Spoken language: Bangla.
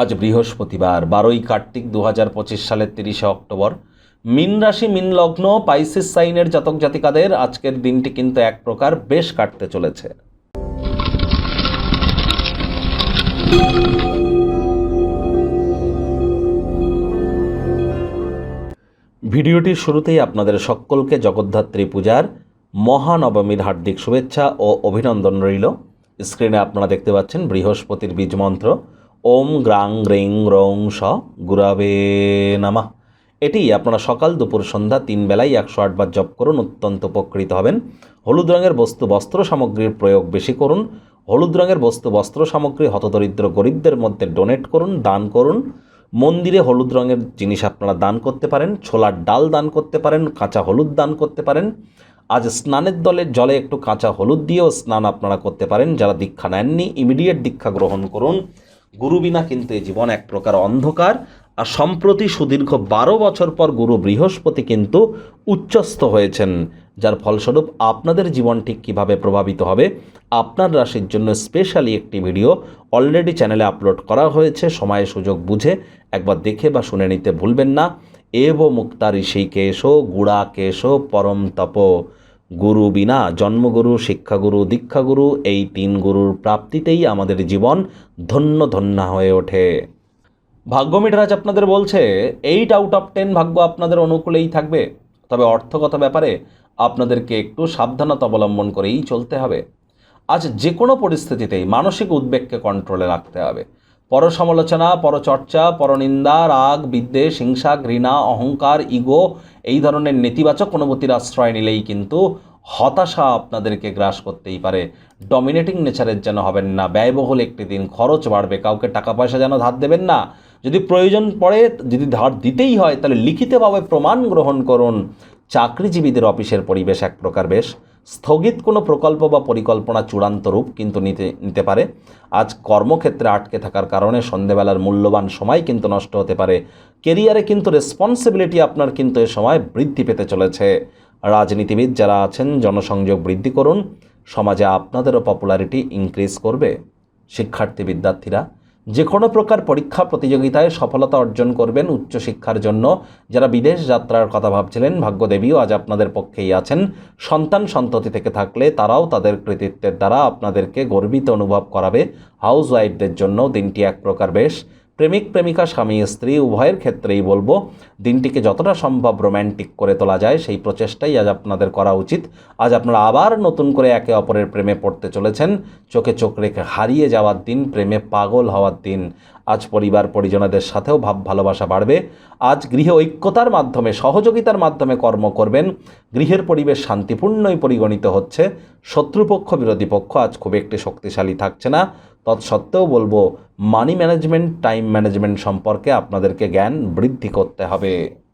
আজ বৃহস্পতিবার, বারোই কার্তিক দু হাজার পঁচিশ সালের তিরিশে অক্টোবর। মিন রাশি, মিন লগ্ন, পাইসিস সাইনের জাতক জাতিকাদের আজকের দিনটি কিন্তু এক প্রকার বেশ কাটতে চলেছে। ভিডিওটির শুরুতেই আপনাদের সকলকে জগদ্ধাত্রী পূজার মহানবমীর হার্দিক শুভেচ্ছা ও অভিনন্দন রইল। স্ক্রিনে আপনারা দেখতে পাচ্ছেন বৃহস্পতির বীজ মন্ত্র। ওম গ্রাং গ্রিং রং স গুরাবে নামা। এটি আপনারা সকাল দুপুর সন্ধ্যা তিন বেলায় একশো আটবার জপ করুন, অত্যন্ত উপকৃত হবেন। হলুদ রঙের বস্তু বস্ত্র সামগ্রীর প্রয়োগ বেশি করুন। হলুদ রঙের বস্তু বস্ত্র সামগ্রী হতদরিদ্র গরিবদের মধ্যে ডোনেট করুন, দান করুন। মন্দিরে হলুদ রঙের জিনিস আপনারা দান করতে পারেন, ছোলার ডাল দান করতে পারেন, কাঁচা হলুদ দান করতে পারেন। আজ স্নানের দলের জলে একটু কাঁচা হলুদ দিয়েও স্নান আপনারা করতে পারেন। যারা দীক্ষা নেননি ইমিডিয়েট দীক্ষা গ্রহণ করুন। গুরু বিনা কিন্তু এই জীবন এক প্রকার অন্ধকার, আর সম্প্রতি সুদীর্ঘ বারো বছর পর গুরু বৃহস্পতি কিন্তু উচ্চস্থ হয়েছেন, যার ফলস্বরূপ আপনাদের জীবন ঠিক কীভাবে প্রভাবিত হবে, আপনার রাশির জন্য স্পেশালি একটি ভিডিও অলরেডি চ্যানেলে আপলোড করা হয়েছে, সময় সুযোগ বুঝে একবার দেখে বা শুনে নিতে ভুলবেন না। এব মুক্তা ঋষিকেশ গুড়া কেশ, পরম তপ। গুরু বিনা জন্মগুরু, শিক্ষাগুরু, দীক্ষাগুরু, এই তিন গুরুর প্রাপ্তিতেই আমাদের জীবন ধন্য ধন্য হয়ে ওঠে। ভাগ্য মিটারাজ আপনাদের বলছে এইট আউট অফ টেন ভাগ্য আপনাদের অনুকূলেই থাকবে। তবে অর্থগত ব্যাপারে আপনাদেরকে একটু সাবধানতা অবলম্বন করেই চলতে হবে। আজ যে কোনো পরিস্থিতিতেই মানসিক উদ্বেগকে কন্ট্রোলে রাখতে হবে। পরসমালোচনা, পরচর্চা, পরনিন্দা, রাগ, বিদ্বেষ, হিংসা, ঘৃণা, অহংকার ইগো এই ধরনের নেতিবাচক অনুভূতির আশ্রয় নিলেই কিন্তু হতাশা আপনাদেরকে গ্রাস করতেই পারে। ডমিনেটিং নেচারের যেন হবেন না, ব্যয়বহুল একটি দিন, খরচ বাড়বে, কাউকে টাকা পয়সা যেন ধার দেবেন না। যদি প্রয়োজন পড়ে, যদি ধার দিতেই হয়, তাহলে লিখিতভাবে প্রমাণ গ্রহণ করুন। চাকরিজীবীদের অফিসের পরিবেশ এক প্রকার বেশ স্থগিত কোনো প্রকল্প বা পরিকল্পনা চূড়ান্ত রূপ কিন্তু নিতে নিতে পারে। আজ কর্মক্ষেত্রে আটকে থাকার কারণে সন্ধেবেলার মূল্যবান সময় কিন্তু নষ্ট হতে পারে। কেরিয়ারে কিন্তু রেসপন্সিবিলিটি আপনার কিন্তু এ সময় বৃদ্ধি পেতে চলেছে। রাজনীতিবিদ যারা আছেন, জনসংযোগ বৃদ্ধি করুন। সমাজে আপনাদেরও পপুলারিটি ইনক্রিজ করবে। শিক্ষার্থী, বিদ্যার্থীরা যে কোনো প্রকার পরীক্ষা প্রতিযোগিতায় সফলতা অর্জন করবেন উচ্চশিক্ষার জন্য। যারা বিদেশ যাত্রার কথা ভাবছিলেন, ভাগ্যদেবীও আজ আপনাদের পক্ষেই আছেন। সন্তান সন্ততি থেকে থাকলে তারাও তাদের কৃতিত্বের দ্বারা আপনাদেরকে গর্বিত অনুভব করাবে। হাউস ওয়াইফদের জন্য দিনটি এক প্রকার বেশ। প্রেমিক, প্রেমিকা, স্বামী, স্ত্রী, উভয়ের ক্ষেত্রেই বলব, দিনটিকে যতটা সম্ভব রোম্যান্টিক করে তোলা যায়, সেই প্রচেষ্টাই আজ আপনাদের করা উচিত। আজ আপনারা আবার নতুন করে একে অপরের প্রেমে পড়তে চলেছেন। চোখে চোখ রেখে হারিয়ে যাওয়ার দিন, প্রেমে পাগল হওয়ার দিন। আজ পরিবার, পরিজনদের সাথেও ভাব, ভালোবাসা বাড়বে। আজ গৃহে ঐক্যতার মাধ্যমে, সহযোগিতার মাধ্যমে কর্ম করবেন। গৃহের পরিবেশ শান্তিপূর্ণই পরিগণিত হচ্ছে। শত্রুপক্ষ, বিরোধী পক্ষ আজ খুব একটি শক্তিশালী থাকছে না। তৎসত্ত্বেও বলব মানি ম্যানেজমেন্ট টাইম ম্যানেজমেন্ট সম্পর্কে আপনাদেরকে জ্ঞান বৃদ্ধি করতে হবে।